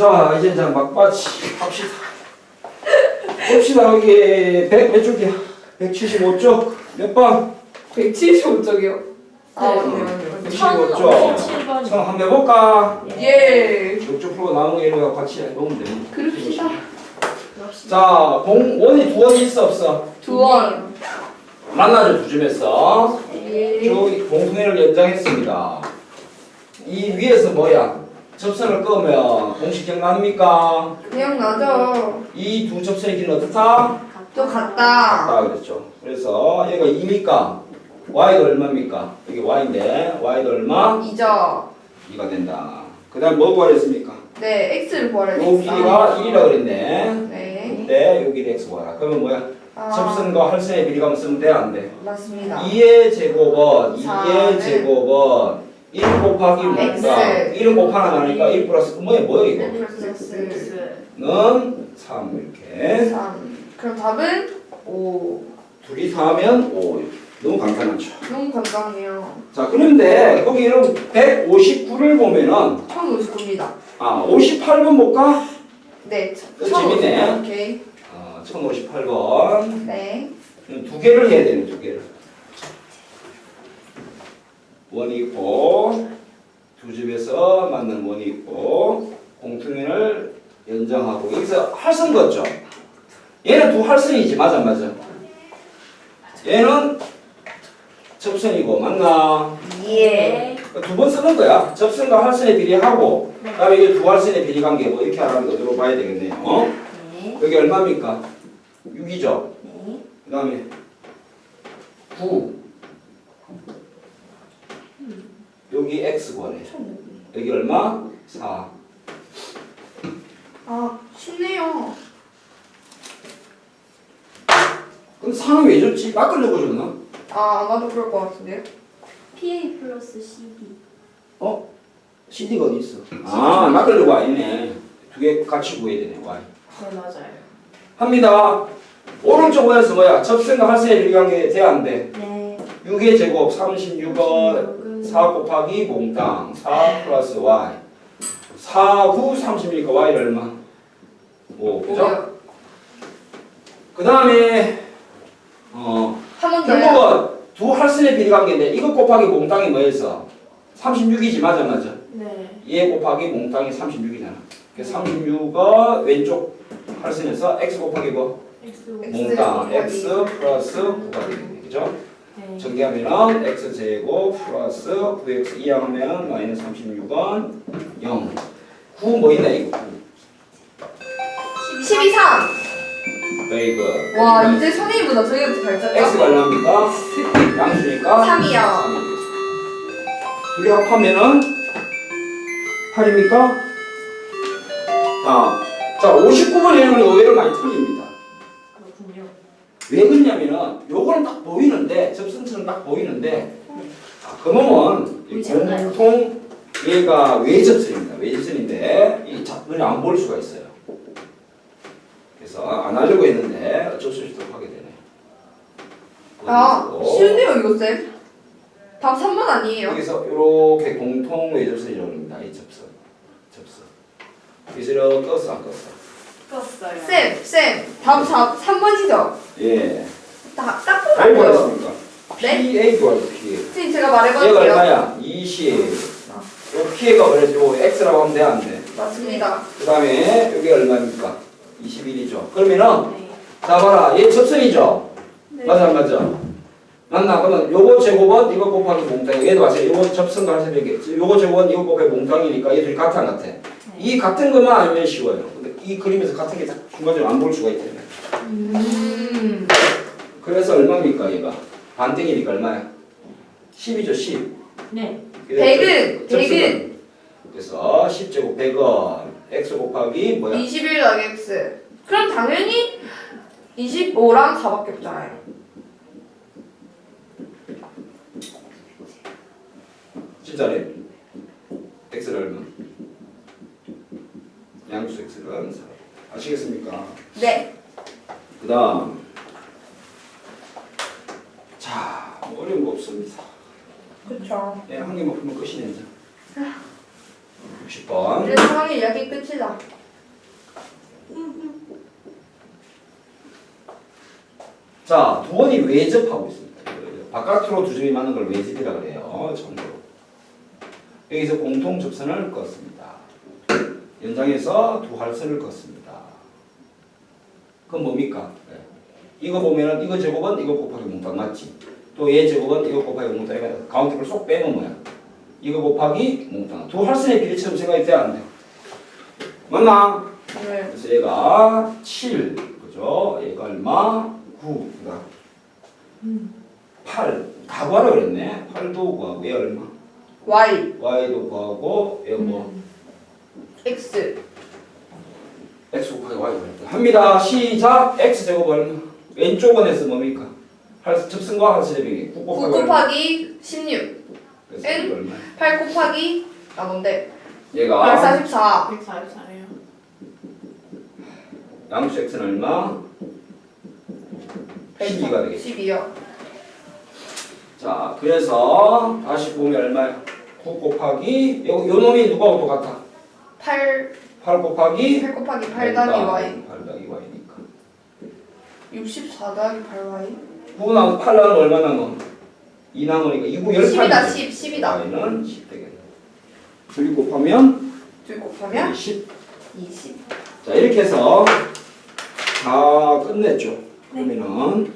자, 이제 이제 막바지 합시다. 봅시다. 여기 100, 몇 쪽이야? 175쪽. 몇 번? 175쪽이요. 아, 네. 맞네, 맞네, 맞네. 175쪽. 1057번. 자, 한번 해볼까? 예. 욕조 풀고 나오는 거 이런 거 같이 해보면 돼. 그럽시다. 자, 공, 원이 두 원이 있어, 없어? 두 원. 만나죠, 두 점에서. 예. 저기 공통회를 연장했습니다. 이 위에서 뭐야? 접선을 끄면 공식 기억납니까? 기억나죠? 이 두 접선의 길은 어떻다? 또 같다. 같다 그랬죠. 그래서 얘가 2니까 y가 얼마입니까? 여기 y인데 y가 얼마? 이죠. 2가 된다. 그 다음 뭐 구하랬습니까? 네, x를 구하래. 요 길이가 1이라 그랬네. 네. 근데 요 길이 x 구하라. 그러면 뭐야? 아, 접선과 할선의 비례가 쓰면 돼? 안 돼? 맞습니다. 2의 제곱은 2의 사는 제곱은 1 곱하기 X. 뭔가 1은 곱하나 나니까 1 플러스 뭐야 뭐야 이거? 플러스 x. 는3 이렇게 3. 그럼 답은 5. 둘이 4하면 5 너무 간단하죠 너무 간단해요. 자 그런데 거기 이런 159를 보면은 1059입니다. 아 58번 볼까? 네. 어, 재밌네. 오케이. 아 1058번 네. 두 개를 해야 되는 두 개를 원이 있고 두 집에서 만난 원이 있고 공통면을 연장하고 여기서 할선 걷죠. 얘는 두 할선이지. 맞아 맞아. 얘는 접선이고 맞나? 예. 두 번 쓰는 거야. 접선과 할선의 비례하고 그다음에 이게 두 할선의 비례 관계 뭐 이렇게 하라는 거 들어 봐야 되겠네요. 어? 네. 여기 얼마입니까? 6이죠? 네. 그 다음에 9 여기 x 구하래 여기 얼마? 4 아, 쉽네요. 그럼 4는 왜 줬지? 바꾸려고 줬나? 아, 아마도 그럴 것 같은데요? PA 플러스 CD. 어? CD가 어디 있어? 아 바꾸려고 아니네 두 개 같이 구해야 되네 y 네, 맞아요. 합니다 오른쪽 원에서 뭐야? 비례관계 돼야 안 돼? 네. 6의 제곱 36은 4 곱하기 몽땅 4 플러스 y 4, 9, 30이니까 y를 얼마? 5 그죠? 그 다음에 어. 결국은 두 할선의 비례 관계인데 이거 곱하기 몽땅이 뭐였어? 36이지 맞아 맞아 네. 얘 곱하기 몽땅이 36이잖아 그래서 36은 왼쪽 할선에서 x 곱하기 뭐? X. 몽땅 곱하기 x 플러스 9가 되겠네 그죠? 네. 전개하면은 x 제곱 플러스 9x 이항하면 마이너스 36은 0 9 뭐 있나 이거 12, 3. 9 very good 와, 이제 선생님보다 저희가 잘 x가 짰죠? 얼마입니까? 양수니까 3이요. 둘이 합하면은 8입니까? 자, 자 59번 내용은 의외로 많이 틀립니다. 왜 그러냐면은 요거는 딱 보이는데 접선처럼 딱 보이는데 아, 이 보이지 않아요. 공통 얘가 외접선입니다. 외접선인데 이 잡눈이 안 보일 수가 있어요. 그래서 안 하려고 했는데 어쩔 수 없이 또 하게 되네. 아, 그리고 쉬운데요, 이거 쌤? 답 3번 아니에요? 여기서 이렇게 공통 외접선이라고 합니다. 이 접선, 접선. 이렇게 껐어, 안 껐어? 껐어요. 쌤, 쌤. 답 4, 3번이죠? 예. 딱, 딱알 보면 구하셨습니까? 네? PA 구하죠, PA. 선생님, 제가 얘가 말해볼게요. 얼마야? 20. 아. 요 뭐래서 요 X라고 하면 돼, 안 돼? 맞습니다. 그 다음에 여기 얼마입니까? 21이죠. 그러면은, 네. 자, 봐라. 얘 접선이죠? 네. 맞아, 안 맞아? 맞나? 그러면 요거 제곱은 이거 곱하기 몽땅이. 얘도 마찬가지. 요거 접선과 할선 이렇게. 요거 제곱은 이거 곱하기 몽땅이니까 얘들이 같아, 안 같아? 이 같은 것만 알면 쉬워요. 근데 이 그림에서 같은 게 자- 중간적으로 안 볼 수가 있대요. 음. 그래서 얼마입니까, 얘가? 반등이니까 얼마야? 10이죠, 10. 네. 백은. 백은. 그래서 10제곱 100원 x 곱하기 뭐야? 21 더하기 x. 그럼 당연히 25랑 4밖에 없잖아요. 진짜래? x를 얼마? 양수 x는 4 아시겠습니까? 네. 그 다음 자뭐 어려운 거 없습니다 그쵸. 예, 한 개만 풀면 끝이네 이제 60번. 그래서 상황의 이야기 끝이다. 자, 두 번이 외접하고 있습니다. 바깥으로 두 점이 맞는 걸 외접이라 그래요. 참고로. 여기서 공통 접선을 껐습니다. 연장해서 두 할선을 껐습니다. 그건 뭡니까? 네. 이거 보면은 이거 제곱은 이거 곱하기 몽땅 맞지? 또 얘 제곱은 이거 곱하기 몽땅 이거 가운데 걸쏙 빼면 뭐야? 이거 곱하기 몽땅. 두 할선의 비례처럼 생각이 돼야 안 돼? 맞나? 네. 그래서 얘가 7, 그죠? 얘가 얼마? 9, 그다 8, 다 구하라 그랬네. 8도 구하고 얘 얼마? Y, y도 구하고 얘 뭐? X, x 곱하기 y 합니다. 시작. x 제곱 얼마? 왼쪽은 s 뭡니까? 할 할수 대비기 9 9 곱하기 얼마? 곱하기 16, 그래서 N? 이거 얼마? 8 곱하기 아 뭔데? 얘가 144, 144예요. 양수 x는 얼마? 12가 되겠지. 12요. 자, 그래서 다시 보면 얼마야? 9 곱하기 요, 요 놈이 누구하고 똑같아? 8, 8 곱하기 8 곱하기 8 더하기 Y, 8 더하기 y니까 64 더하기 8Y. 9 나면 8 나면 얼마 남아? 2 남으니까 2, 9, 18 10이다 10, 10이다. y는 10 되겠네 2 곱하면 2 곱하면 10 20. 자 이렇게 해서 다 끝냈죠 네. 그러면은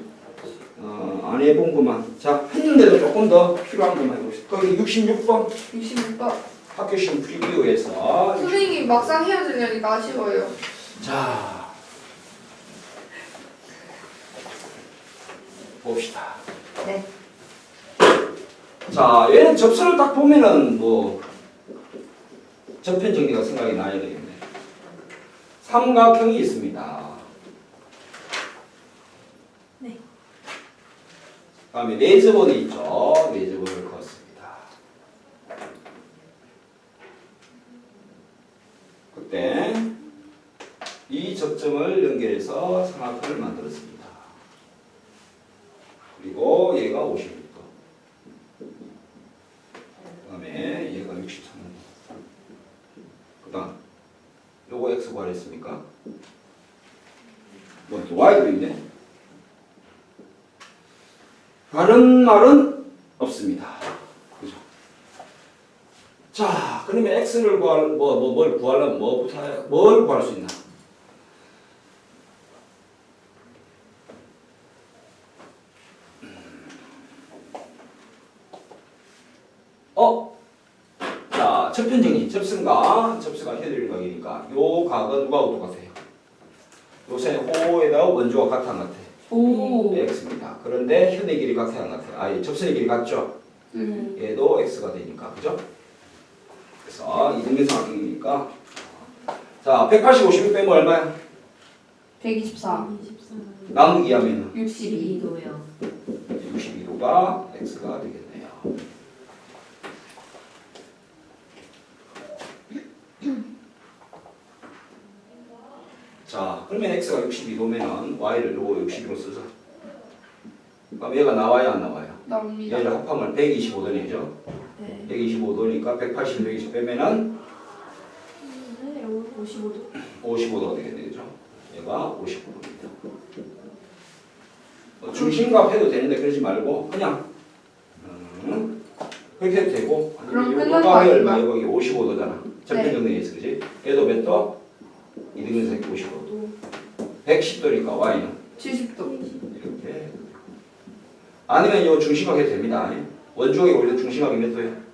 어, 안 해본 것만 자 했는데도 조금 더 필요한 것만 해봅시다 거기 66번 66번. 학교 시험 프리뷰에서 선생님 막상 해야 되려니까 아쉬워요. 자 봅시다. 네. 자 얘는 접선을 딱 보면은 뭐 접편 정리가 생각이 나야 되겠네. 삼각형이 있습니다. 네. 다음에 레즈본이 있죠. 레즈본을 걷습니다. 그 때 이 접점을 연결해서 삼각형을 만들었습니다. 그리고 얘가 50m. 그다음에 얘가 63m. 그다음 요거 x 구하랬습니까? 뭐또 y도 있네. 다른 말은 없습니다. 자, 그러면 x를 구할 뭐뭐 뭘 구하려면 뭐부터 뭘 구할 수 있나? 어? 자, 접편 정리. 접선과 접수가 해드릴 각이니까 요 각은 누가하고 똑같아요? 요새 호에다가 원조가 같아 안 같아? 오. x입니다. 그런데 현의 길이 같아요 안 같아요? 아예 접선의 길이 같죠? 음. 얘도 x가 되니까 그죠? 그래서 이등변 삼각형이니까 자 180, 56 빼면 얼마야? 124, 24. 나누기 하면 62. 12도요. 62도가 x가 되겠네요. 자 그러면 x가 62도면은 y를 요거 62로 쓰자. 그럼 얘가 나와요 안 나와요? 나옵니다. 얘를 합하면 125도네죠. 네. 125도니까 180, 120 빼면은 네, 여기 55도. 55도가 되겠네, 그죠? 얘가 55도입니다. 어, 중심값 해도 되는데 그러지 말고 그냥 음, 그렇게 해도 되고 그럼 끝난 거? 아닌가? 여기 55도잖아. 접편 네. 정리에서 그지? 얘도 몇 도? 이등변 색 55도. 110도니까 y는 70도. 이렇게 아니면 요 중심각 해도 됩니다. 원주각이 원래 중심각이 몇 도야?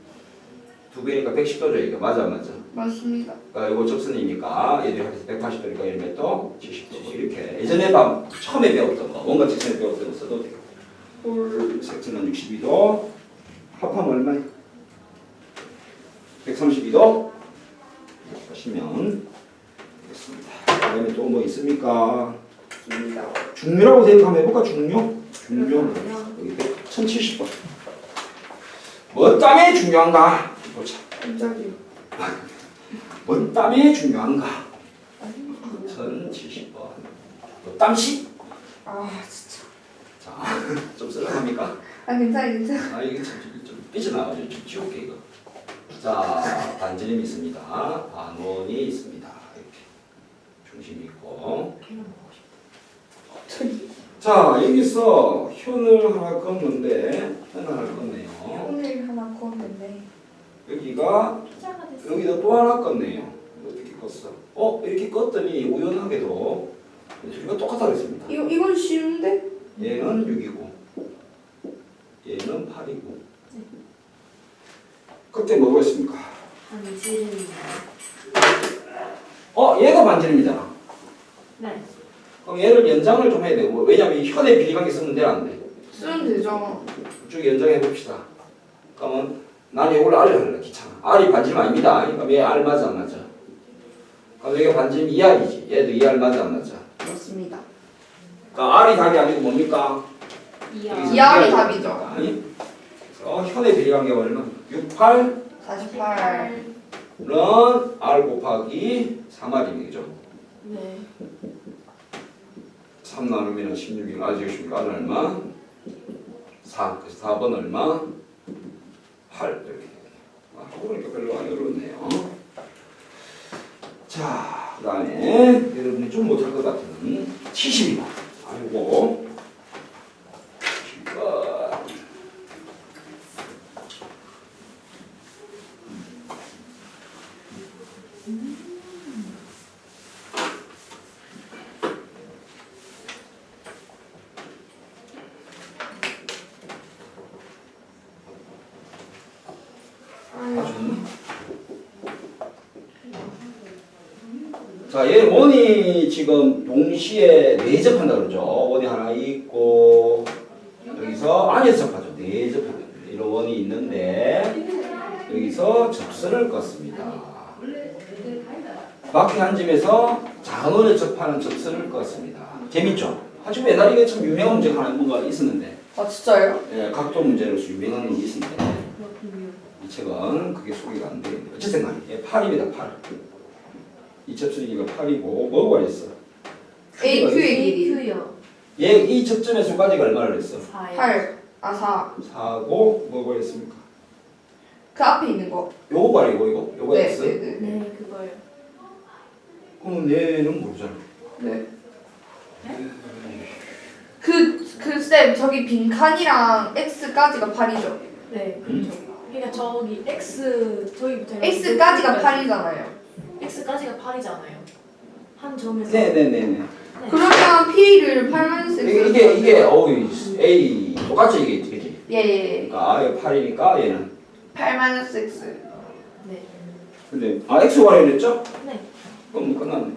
두 배니까 110도죠 이거 맞아 안 맞아? 맞습니다. 그러니까 이거 접선이니까 얘들이 합해서 180도니까 얘는 몇 도? 70도 이렇게 예전에 밤 처음에 배웠던 거 원가 직선에 배웠던 거 써도 돼요 볼 섹션은 62도 합하면 얼마야? 132도 하시면 되겠습니다 그 다음에 또 뭐 있습니까? 입니다. 중류라고 생각하면 해볼까 중류? 중류 여기 1070번 뭐 땀이 중요한가? 보자 깜짝이야. 뭔 땀이 중요한가? 1070번. 뭐 땀시? 아 진짜. 자, 좀 쓸랑합니까? 아 괜찮아 괜찮아. 아, 이게 참, 좀, 좀 삐져나가죠. 좀 지울게, 이거. 자, 반지름이 있습니다. 반원이 있습니다. 이렇게 중심이 있고. 자, 여기서 현을 하나 껐는데 현 하나 껐네요. 오늘 하나 걷는데 여기가. 여기다 또 하나 껐네요. 어떻게 껐어? 어, 이렇게 껐더니 우연하게도 이거 똑같아 그랬습니다. 이거 이건 쉬운데? 얘는 6이고 얘는 8이고 그때 뭐가 있습니까? 반지름이. 어 얘가 반지름이잖아 네. 그럼 얘를 연장을 좀 해야 되고 왜냐면 이 현의 비리관계 쓰면 돼안 돼? 쓰면 되죠. 쭉 연장해 봅시다 그러면 난 이걸 R을 할래 귀찮아 R이 반지름 아닙니다 그러니까 얘 R 맞아 안 맞아? 그럼 여기가 반지름 2R이지 얘도 2R 맞아 안 맞아? 맞습니다. 그러니까 R이 답이 아니고 뭡니까? 이야. 여기서 이하이 이하이 답이죠. 아니 그래서 현의 비리관계가 얼마? 6, 8 48. 는 R 곱하기 3R이네 그죠? 네. 3 나누면 16이 아직십니까? R은 얼마? 4 그래서 4번 얼마? 8 이렇게. 아, 하고 보니까 별로 안 어려웠네요. 자, 그 다음에 여러분이 좀 못할 것 같은 72번 아이고 72번 다 좋네. 자, 얘 원이 지금 동시에 내접한다 그러죠. 원이 하나 있고 여기서 안에서 접하죠. 내접하죠. 이런 원이 있는데 여기서 접선을 껐습니다. 바퀴 한 점에서 자원을 접하는 접선을 껐습니다. 재밌죠? 하지만 옛날에 이게 참 유명한 문제가 하나 뭔가 있었는데 아 진짜요? 예, 각도 문제로서 유명한 게 있었는데. 이 책은 그게 소개가 안 되는데 어쨌든 간에 얘 8입니다 8. 이 접선이가 8이고 뭐가 그랬어? AQ의 길이 Q요. 얘이 접점의 수까지가 얼마를 했어? 4요. 8. 아 4. 4고 뭐가 했습니까? 그 앞에 있는 거. 요거 말이고 이거 요거 네, 했어? 네, 네. 네, 그거요. 그럼 얘는 모르잖아. 네. 그, 그 쌤, 저기 빈칸이랑 X까지가 8이죠. 네, 그렇죠. 그러니까 저기 X 저기부터 해가지고 X까지가 X까지. 8이잖아요. X까지가 8이잖아요. 한 점에서. 네네네네. 네. 그러면 P를 8만 X. 이게 이게 이게 어우 A 똑같이 이게 되지. 예, 예, 예. 그러니까 얘 8이니까 얘는 8만 X. 네. 근데 아 X Y를 했죠? 네. 그럼 뭐 끝났네.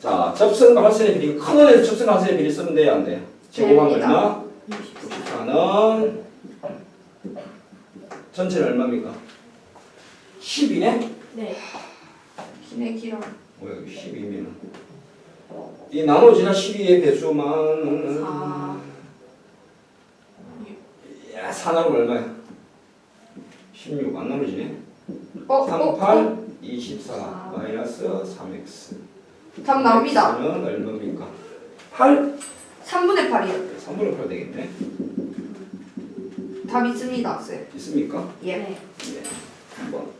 자 접선과 활선의 비리 큰 원에서 접선과 활선의 비리 쓰면 돼요 안 돼요? 제곱한 됩니다. 얼마? 64. 64는 전체는 얼마입니까? 10이네? 네. 기네 길어. 뭐야 12면은 이 나머지나 12의 배수만 사. 야4 나누면 얼마야? 16 안 나누지네 어, 3, 어, 8, 어. 24 마이너스 3x 답 나옵니다. x는 얼마입니까? 8? 3분의 8이요. 3분의 8 되겠네 답 있습니다, 쌤. 있습니까? 예. 네. 예, 3번 자,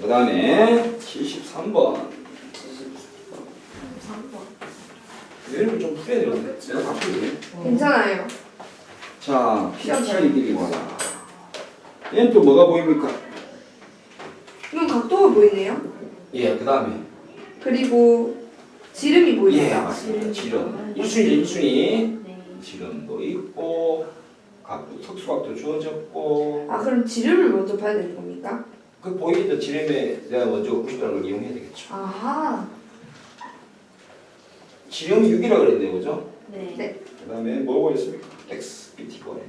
그 다음에 73번 3번. 얘를 좀 풀어야 되는데 내가 다 풀네 괜찮아요. 자, PT의 길이보다 얘는 또 뭐가 보입니까? 이건 각도가 보이네요. 예, 그 다음에 그리고 지름이 예, 보입니다. 맞습니다. 지름 1순위, 1순위 네. 지름도 있고 각도, 특수각도 주어졌고 아, 그럼 지름을 먼저 봐야 되는 겁니까? 그 보이는 지름에 내가 먼저 90도라는 걸 이용해야 되겠죠 아하. 지름이 6이라고 그랬네요, 그죠? 네. 네. 그 다음에 뭐가 있습니까? x, bt 거네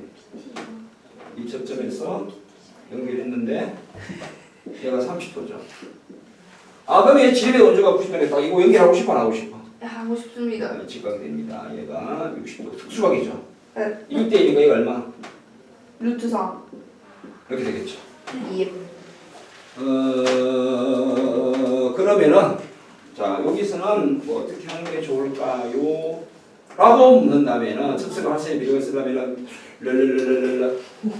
이 접점에서 연결했는데 얘가 30도죠. 아 그럼 얘 지름의 원조가 90도네. 딱 이거 연결하고 싶어 안 하고 싶어? 네, 하고 싶습니다. 아, 직각됩니다. 얘가 60도 특수각이죠. 네. 1대1이니까 얘가 얼마? 루트 3. 이렇게 되겠죠. 예. 어 그러면은 자 여기서는 뭐 어떻게 하는 게 좋을까요? 라고 묻는다면은 접수가 할수의 비력을 쓰려면은 랄랄랄랄랄라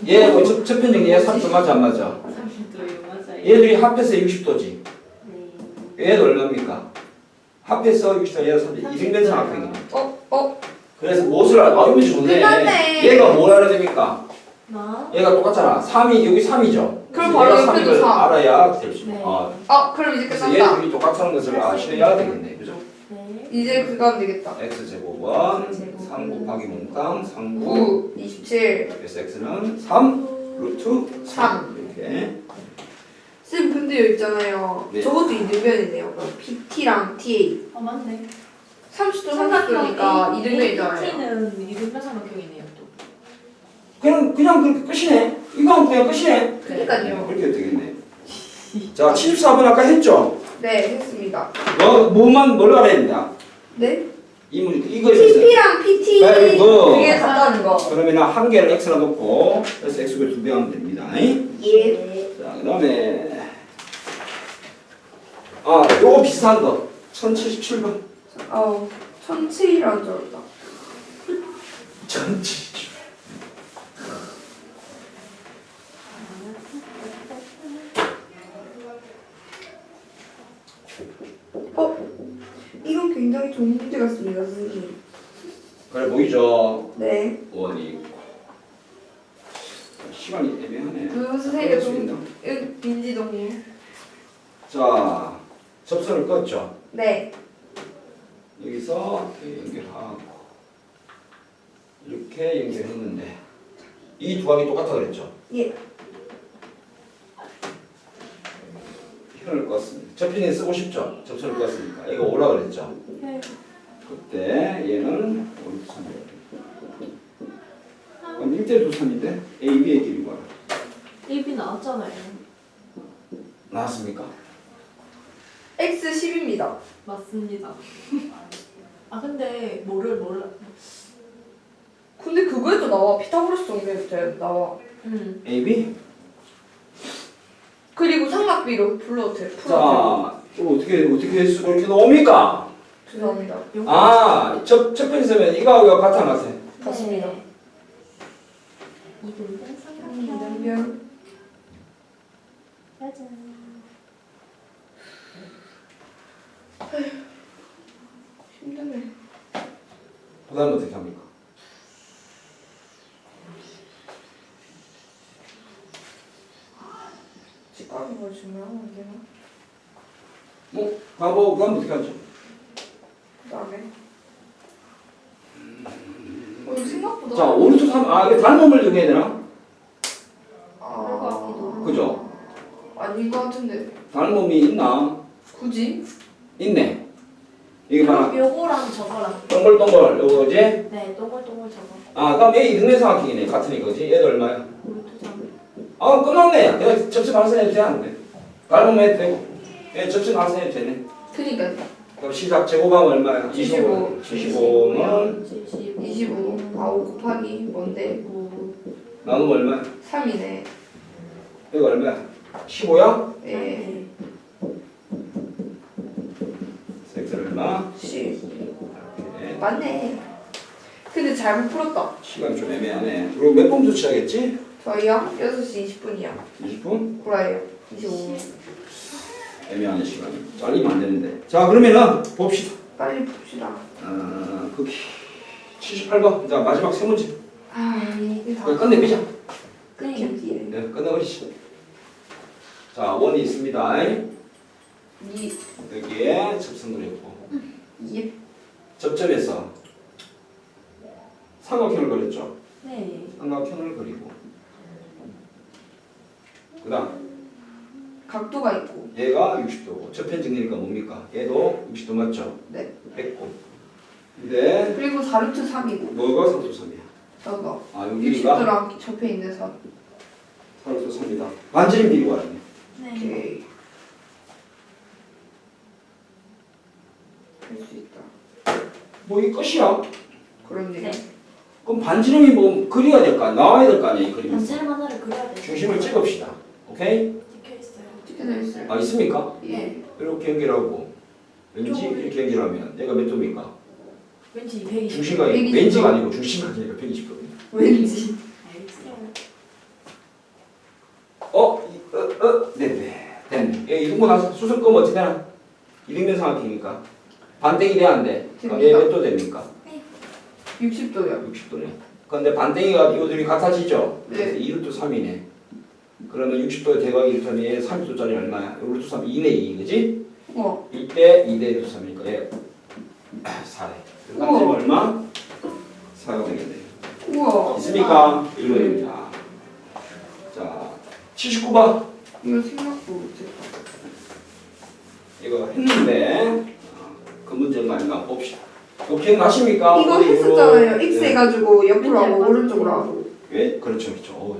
얘뭐 접편 정리에 30도 맞아 안 맞아? 30도요. 얘들이 합해서 60도지. 네. 얘도 얼마입니까? 합해서 60도, 얘가 30도. 이등변 삼각형이네. 어? 어? 그래서 무엇을 알아? 아, 이거 좋네. 끝났네. 얘가 뭘 알아야 됩니까? 나. 얘가 똑같잖아. 3이, 여기 3이죠. 그럼 바로 옆에도 삼. 알아야 될 수. 네. 어, 아 그럼 이제 그래서 끝났다 얘들이 똑같다는 것을 아셔야 되겠네. 그죠? 네. 이제 그거 하면 되겠다 x제곱은 제곱. 3 곱하기 몽땅 3구 9 27 그래서 x는 3 루트 3 이렇게 쌤 근데 여기 있잖아요 네. 저것도 이등변이네요 그럼 PT랑 TA 어 맞네. 30도 30도니까 이등변이잖아요 T는 이등변 삼각형이네요 또. 그냥 그냥 그렇게 끝이네 이거 하면 그냥 끝이네 그러니까요. 그렇게 되겠네. 자 74번 아까 했죠? 네 했습니다. 뭐, 뭐만 뭘 알아야 된다 네? 이 문, 이거 있어요 TP랑 PT Very good. 그게 같다는 거. 그러면 한 개를 x나 놓고 그래서 x를 두배 하면 됩니다. 예. 자 그 다음에 아 요거 비슷한 거. 1077번. 아우 천칠이라는 줄 알았다. 1077 어? 문제 같습니다 선생님. 그래 보이죠? 네. 원이 있고 시간이 애매하네. 그 그럴 선생님 수좀 있나? 응, 민지동님 자 접선을 껐죠. 네. 여기서 이렇게 연결하고 이렇게 연결했는데 이두 각이 똑같아 그랬죠? 예. 현을 껐습니다 접힌에 쓰고 싶죠 접선을 껐으니까 이거 오라 그랬죠 네. 그때 얘는 어디 있었냐 그럼 1대 2 3인데 A, B의 길이 뭐야 AB 나왔잖아요. 나왔습니까? X 10입니다 맞습니다. 아 근데 뭐를 몰라. 근데 그거에도 나와 피타고라스 돼 나와 음. A, B? 그리고 삼각비로 불러도 돼 풀어도 자, 또 어떻게 어떻게 수로 이렇게 나옵니까? 돼 죄송합니다 아, 첫, 첫 번째 쓰면 이거하고 이거 같아 안 같아? 같습니다 삼각형. 이등변 짜잔. 힘드네 그 다음 어떻게 합니까? 직관인 걸 주면 안 되나? 뭐, 가보, 그 다음 어떻게 하죠? 그 다음에 어 이거 생각보다 자, 오른쪽 3, 아, 이거 단음을 정해야 되나? 아 그죠? 아닌 것 같은데 단음이 있나? 굳이? 있네. 이게 봐라. 요거랑 저거랑. 동글동글, 요거지? 네, 동글동글 저거. 아, 그럼 얘 이등변 삼각형이네. 같으니까, 그지? 얘도 얼마야? 아, 끝났네. 그냥 접시 방선해도 되는데. 닮으면 해도 되고. 예, 접시 방선해도 되네. 그니까 그럼 시작 제곱하면 얼마야? 75. 75는 75. 25 아우 곱하기 뭔데? 9. 나누면 얼마야? 3이네 이거 얼마야? 15야? 예 섹스를 얼마? 10 이렇게. 맞네 근데 잘못 풀었다 시간 좀 애매하네. 그리고 몇분 조치하겠지? 저희요? 6시 20분이요 20분? 구라예요 25분 애매하네 시간이. 잘리면 안 되는데. 자 그러면은 봅시다. 빨리 봅시다 아, 그 78번. 자 마지막 세 문제. 아 이게 다 그걸 끝내보자. 뒤에 네, 끝내버리시죠. 자 원이 있습니다. 이 여기에 접선을 했고 이 접점에서 삼각형을 그렸죠. 네. 삼각형을 그리고 그 다음 각도가 있고 얘가 60도고 접편 정리니까 뭡니까? 얘도 60도 맞죠? 네 했고 근데 그리고 4루트 3이고 뭐가 3도 3이야? 저거 아 여기 길이가 60도랑 접해 있는 선 3도 3이다 반지름 길이 구하네 네. 오케이 할 수 있다 뭐 이 끝이야? 그렇네요 네. 그럼 반지름이 뭐 그려야 될 거 아니야? 나와야 될 거 아니야 이 그림에서 반지름 하나를 그려야 돼. 중심을 찍읍시다 찍혀. 찍혀져 있어요 아 있습니까? 예 이렇게 연결하고 왠지 이렇게 연결하면 얘가 몇 도입니까? 왠지 220. 중심각이 120 도. 왠지가 아니고 중심각이니까 120도입니다 왠지 알겠어요. 어? 이, 어? 어? 네네 이등분 수술 끄면 어떻게 되나? 이등변 삼각형이니까 반땡이 돼야 안 돼? 그럼 얘몇도 됩니까? 60도요. 60도네. 그런데 반땡이가 이거들이 같아지죠? 네. 그래서 2루트 3이네. 그러면 60도의 대각이 이루타면 얘 30도짜리 얼마야? 루트 3 2네 2, 그지? 우와. 이때 2대 루트 3이니까 얘 4대. 그래서 우와. 얼마? 4가 되겠네요. 우와. 있습니까? 1번입니다. 자, 79번. 이거 생각도 못했다. 이거 했는데 어, 그 문제는 아닌가 봅시다. 이거 기억나십니까? 이거 했었잖아요. X 네. 해가지고 옆으로 하고 네, 오른쪽으로 하고. 왜? 그렇죠, 그렇죠. 어,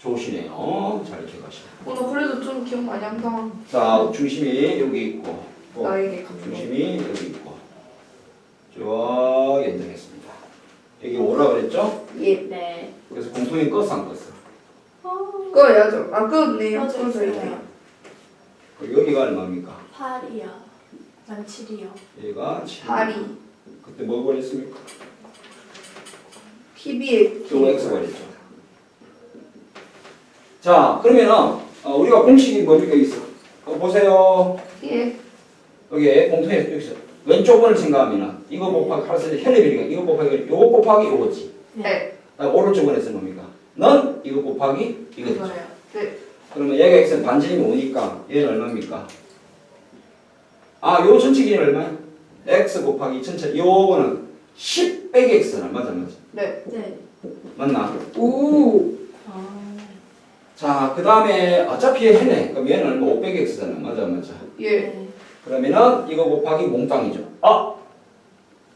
좋으시네요. 잘 기억하시네. 오늘 그래도 좀 기억 많이 한다. 자, 중심이 여기 있고, 또 나에게. 중심이 여기 있고, 쭉 연장했습니다. 여기 오라 그랬죠? 예. 네. 그래서 공통이 껐어, 안 껐어? 어, 꺼야죠. 아 껐네요. 꺼져 꺼져 있어요. 있네요. 그리고 여기가 얼마입니까? 8이요. 난 7이요. 얘가 7. 다리. 그때 뭐 버렸습니까? PB에 또 X 버렸죠. 자, 그러면은 어, 우리가 공식이 뭡니까 여기 있어? 어, 보세요. 예. 여기 공통에 여기 있어. 왼쪽 번을 생각하면은 이거 곱하기 있는 헬레비리가 이거 곱하기 요거 곱하기 요거지. 네. 그다음 오른쪽 번에 쓰는 겁니까? 넌 이거 곱하기 이거 되죠. 네. 그러면 얘가 x는 반지름이 5니까 얘는 얼마입니까? 아, 요 전체 기는 얼마야? x 곱하기 전체 요거는 10 빼기 x는 맞아 맞아. 네. 네. 맞나? 오. 아. 자, 그 다음에 어차피 얘 해네. 그럼 얘는 얼마? 5 빼기 x잖아. 맞아 맞아. 예. 네. 그러면은 이거 곱하기 몽땅이죠. 아!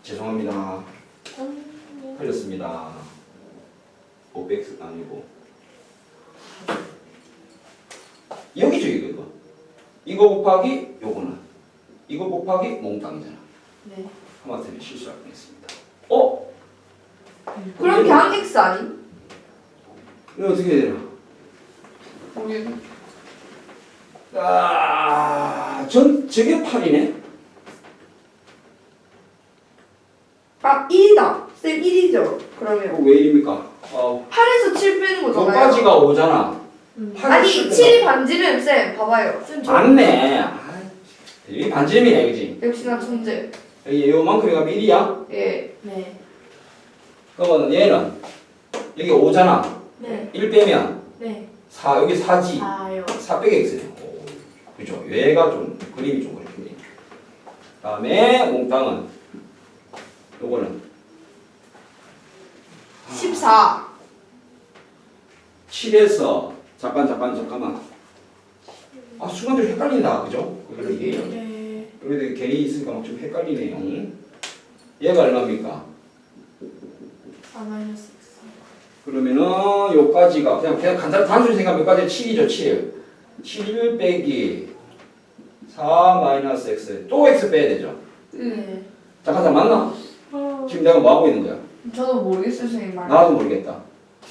죄송합니다. 음, 틀렸습니다. 5 빼기 x 아니고 여기죠 이거 이거. 이거 곱하기 요거는 이거 곱하기 몽땅이잖아. 네. 하마터면 실수할 뻔했습니다. 어? 그럼 그냥 X 아니? 이거 어떻게 해야 되나? 아, 전 저게 8이네. 아 1이다. 쌤 1이죠. 그러면 왜 이립니까? 어, 8에서 7 빼는 거잖아요. 여기까지가 5잖아. 음. 아니 7이 반지름 쌤 봐봐요. 쌤 저. 맞네. 아, 이 반지름이네, 그지? 역시나 천재. 여기 요만큼이가 미리야. 예. 네. 그러면 얘는 여기 5잖아. 네. 1 빼면 네. 4, 여기 4지. 4요. 4 빼기 그죠? 얘가 좀 그림이 좀 그렇게 다음에 몽땅은 요거는 14. 7에서 잠깐 잠깐 잠깐만. 아 순간적으로 헷갈린다, 그죠? 그러게요. 네. 여기도 괜히 있으니까 막 좀 헷갈리네요. 얘가 얼마입니까? 4 마이너스 X. 그러면은 요까지가 그냥 그냥 간단 단순히 생각하면 여기까지 7이죠 7 7 빼기 4 마이너스 x 또 x 빼야 되죠 네. 잠깐 잠깐 맞나? 어. 지금 내가 뭐 하고 있는 거야? 저도 모르겠어요 선생님 말. 나도 모르겠다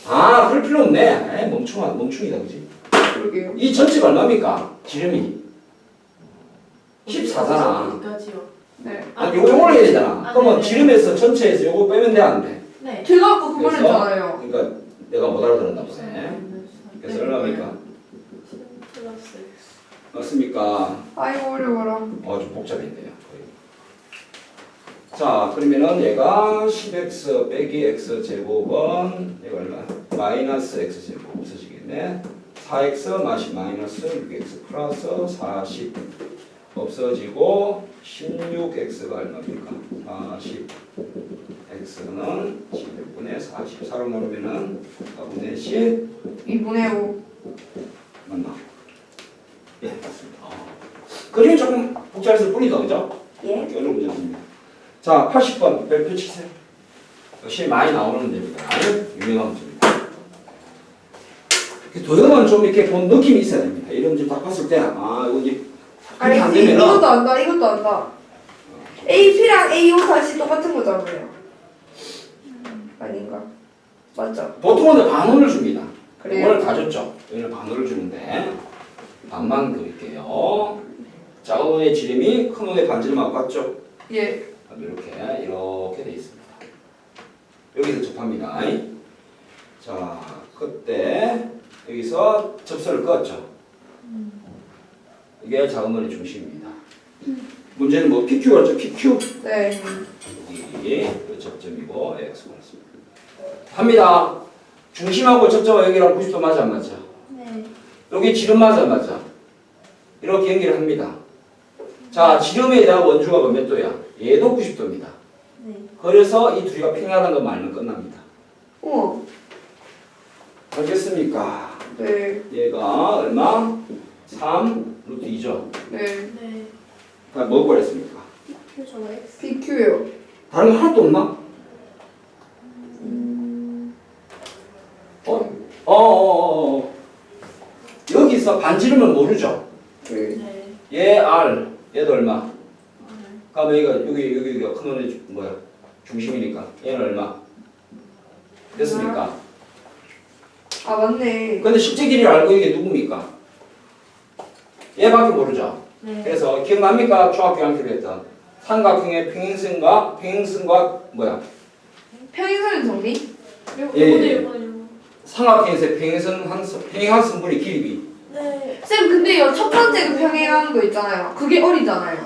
아 그럴 필요 없네 에이 멍충아 멍충이다 그지? 그러게요. 이 전체가 얼마입니까? 지름이 14잖아 어디까지요? 네. 아니 요거 요걸 해야 되잖아 아, 그러면 네네. 지름에서 전체에서 요거 빼면 돼안 돼? 네. 제가 아까 그걸? 했잖아요. 그러니까 내가 못 알아들었나 보네 그래서 네. 얼마입니까? 7 플러스 X. 맞습니까? 아이고 어려워라. 어, 좀 복잡했네요. 거의. 자, 그러면은 얘가 10x 빼기 x 제곱은 얘가 얼마? 마이너스 x 제곱 없어지겠네. 4x 마시 마이너스 6x 플러스 40 없어지고 16x가 얼마입니까? 40 x는 16분의 40 사로 나누면은 4분의 10 2분의 5. 맞나? 예, 맞습니다. 어. 그림이 조금 복잡했을 뿐이다, 그죠? 예. 어려운 문제 아닙니다. 자, 80번 별표 치세요. 역시 많이 나오는 문제입니다. 유명한 문제입니다. 도형은 좀 이렇게 본 느낌이 있어야 됩니다. 이런 문제 딱 봤을 때, 아, 이거 이제? 되면은 이것도 안다. 이것도 안다. AP랑 AO 다시 똑같은 거잖아요. 맞죠? 보통은 반원을 줍니다. 그래요? 오늘 다 줬죠. 오늘 반원을 주는데 반만 그릴게요. 작은 원의 지름이 큰 원의 반지름하고 같죠? 예. 이렇게 이렇게 돼 있습니다. 여기서 접합니다. 자, 그때 여기서 접선을 껐죠. 이게 작은 원의 중심입니다. 문제는 뭐 PQ였죠? PQ. 네. 여기 그 접점이고 x. 합니다. 중심하고 접점과 여기랑 90도 맞아 안 맞아? 네. 여기 지름 맞아 안 맞아? 이렇게 연결을 합니다. 자, 지름에 대한 원주가 몇 도야? 얘도 90도입니다. 네. 그래서 이 둘이가 평행하다는 것만 알면 끝납니다. 우와. 알겠습니까? 네. 얘가 얼마? 3 루트 2죠. 네. 네. 뭐 구했습니까? PQ요. 다른 거 하나도 없나? 어, 어, 어, 어. 여기서 반지름을 모르죠? 네. 네. 얘 R, 얘도 얼마? 아, 그러면 이거 여기 여기 여기가 큰 원의 주- 뭐야? 중심이니까 얘는 얼마? 됐습니까? 아 맞네. 근데 실제 길이를 알고 이게 누굽니까? 얘밖에 모르죠. 네. 그래서 기억납니까? 중학교 함께 했던 삼각형의 평행선과 평행선과 뭐야? 평행선 정리? 예, 예. 삼각형에서 평행선 한 선- 평행한 선분의 길이 네. 쌤 근데요 첫 번째 그 평행하는 거 있잖아요. 그게 어리잖아요.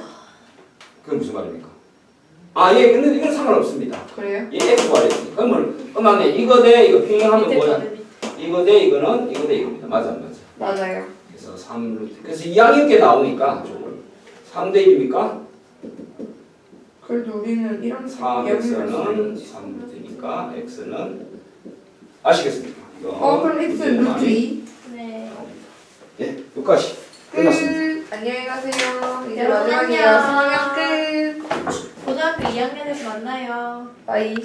그건 무슨 말입니까? 아, 예, 근데 이건 상관없습니다. 그래요? 얘 x 말했으니 그러면 그만해 이거 대 이거 평행하면 밑에 뭐야? 거. 이거 대 이거는 이거 대 이겁니다. 맞아 안 맞아? 맞아요. 그래서 3 루트 그래서 2항 이렇게 나오니까 3대 1입니까? 그래도 우리는 이런 4x는 3 루트니까 x는 아시겠습니까? 이거 어 그럼 x 문제 루트 많이 2. 네. 예, 여기까지 끝났습니다. 끝. 안녕히 가세요. 이제 여러분 마지막이에요. 안녕. 끝. 고등학교 2학년에서 만나요. 바이.